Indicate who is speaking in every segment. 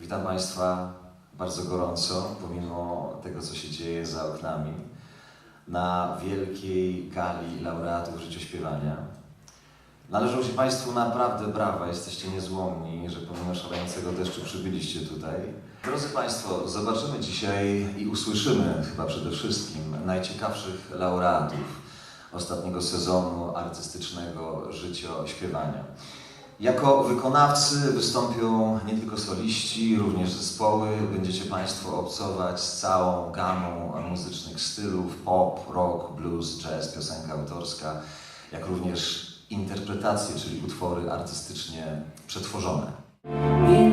Speaker 1: Witam Państwa bardzo gorąco, pomimo tego, co się dzieje za oknami, na wielkiej gali laureatów życiośpiewania. Należą się Państwu naprawdę brawa, jesteście niezłomni, że pomimo szalejącego deszczu przybyliście tutaj. Drodzy Państwo, zobaczymy dzisiaj i usłyszymy chyba przede wszystkim najciekawszych laureatów ostatniego sezonu artystycznego życiośpiewania. Jako wykonawcy wystąpią nie tylko soliści, również zespoły. Będziecie Państwo obcować z całą gamą muzycznych stylów pop, rock, blues, jazz, piosenka autorska, jak również interpretacje, czyli utwory artystycznie przetworzone.
Speaker 2: Nie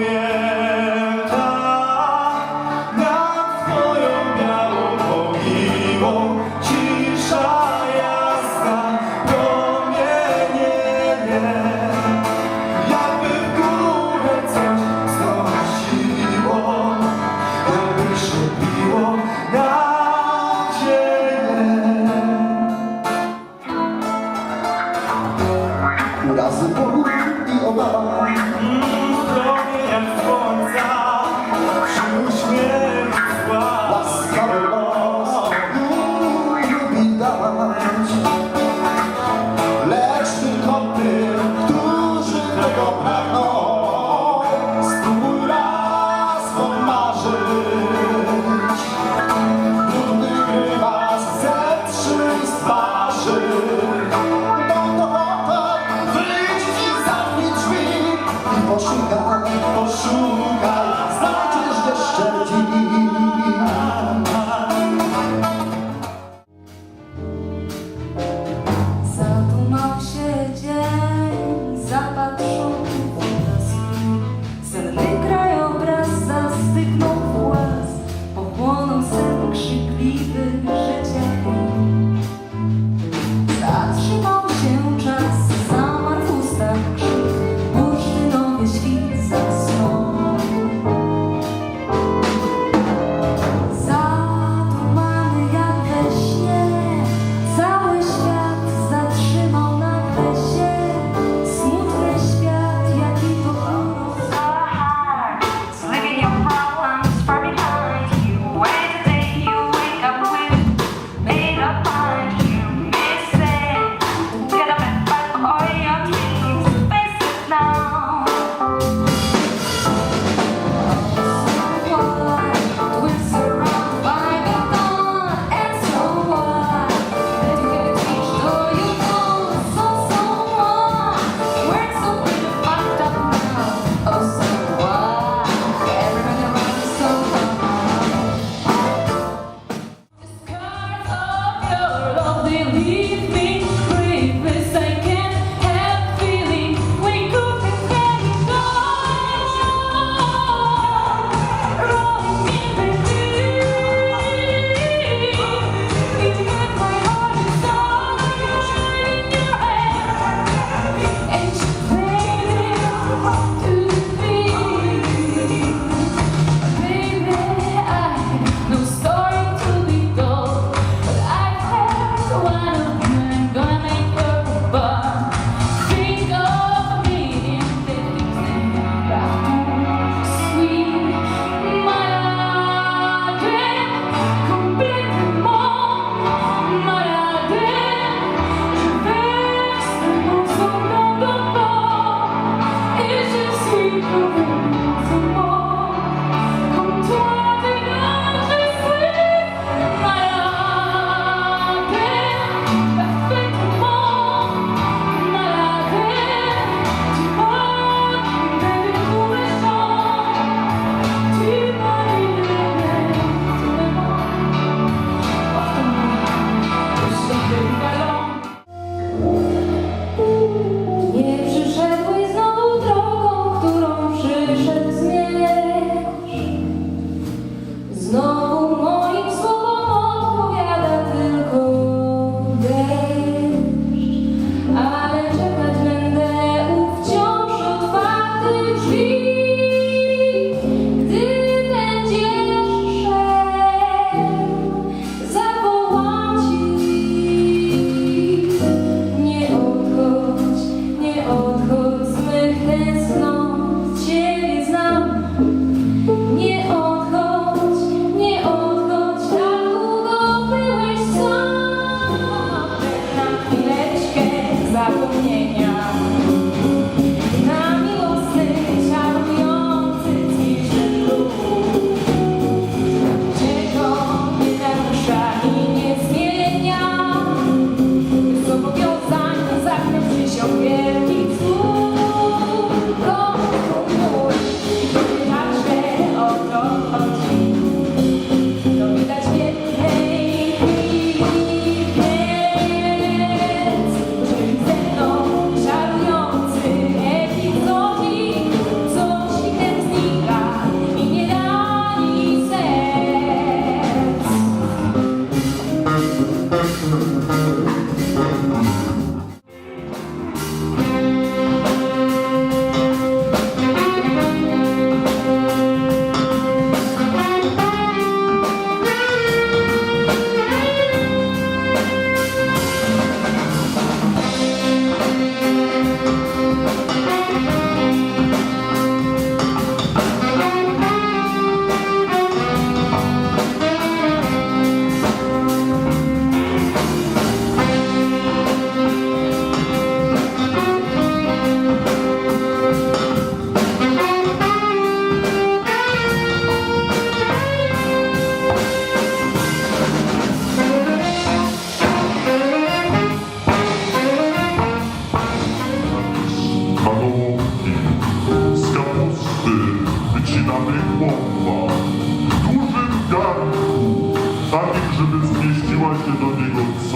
Speaker 3: yeah.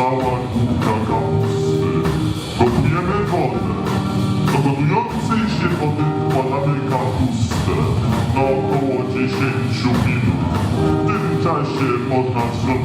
Speaker 3: Cała kubka kapusty. Gotujemy wodę. Do gotującej się wody wkładamy kapustę na około 10 minut. W tym czasie można zrobić